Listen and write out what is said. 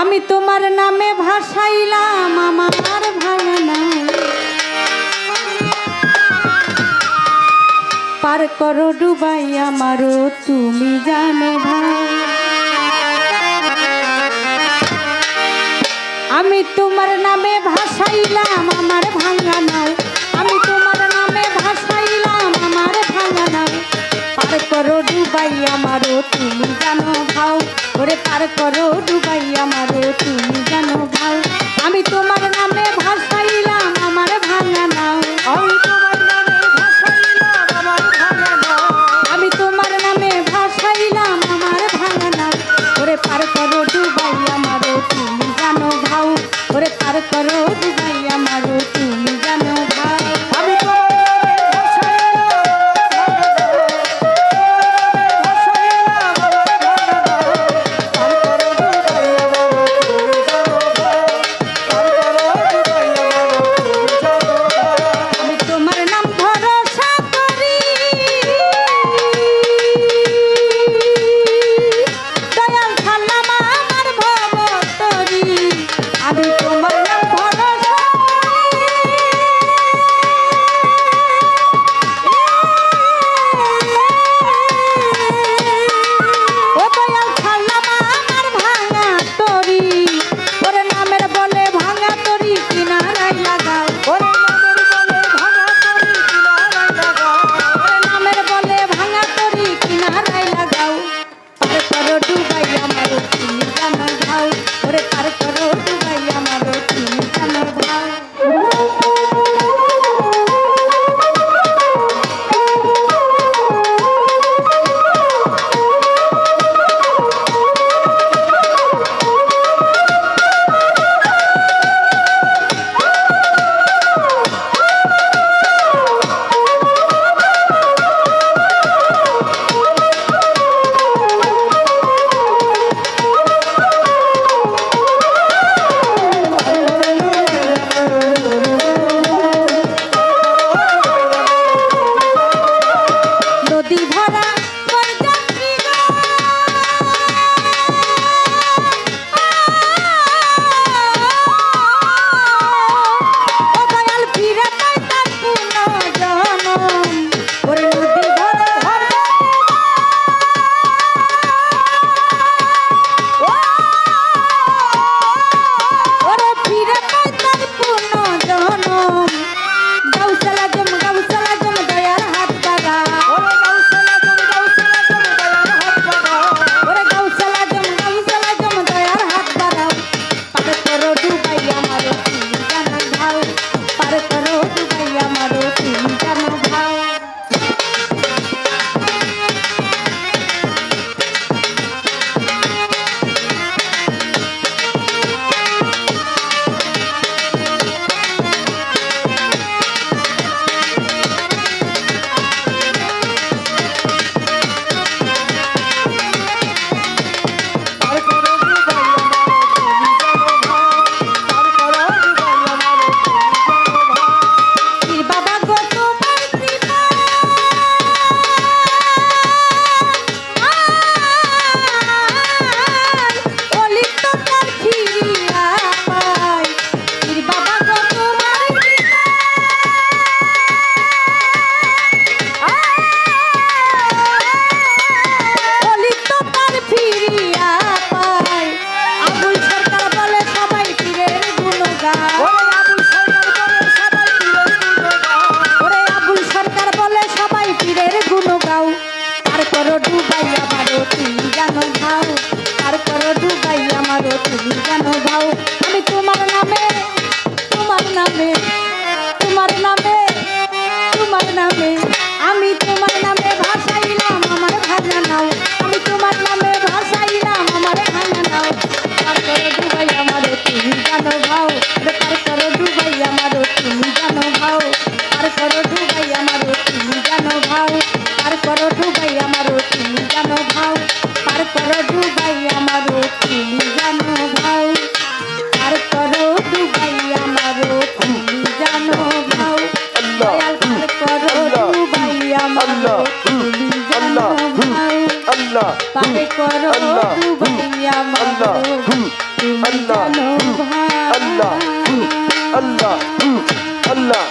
আমি তোমার নামে ভাসাইলাম, আমার ভাঙনা পার করো ডুবাই আমারও, তুমি জানো ভাই। আমি তোমার নামে ভাসাইলাম করে পার করো ডুবাই আমার তুমি জানো ভাই। আমি তোমার নামে ভাসাইলাম, আমার ভাঙা নাও। আমি পার করো ডুবাই আমার তুমি জানো ভাও করে পার করো ডুবাই আমি করো ডুবাই আমারও তুমি জানো ভাও পার করো ডুবাই আমারও তুমি জানো ভাও পার করো ডুবাই আমারও তুমি জানো ভাও দয়াল পার করো ডুবাই আমারও তুমি জানো ভাও পার করো ডুবাই আমারও তুমি জানো ভাও। আল্লাহ আল্লাহ আল্লাহ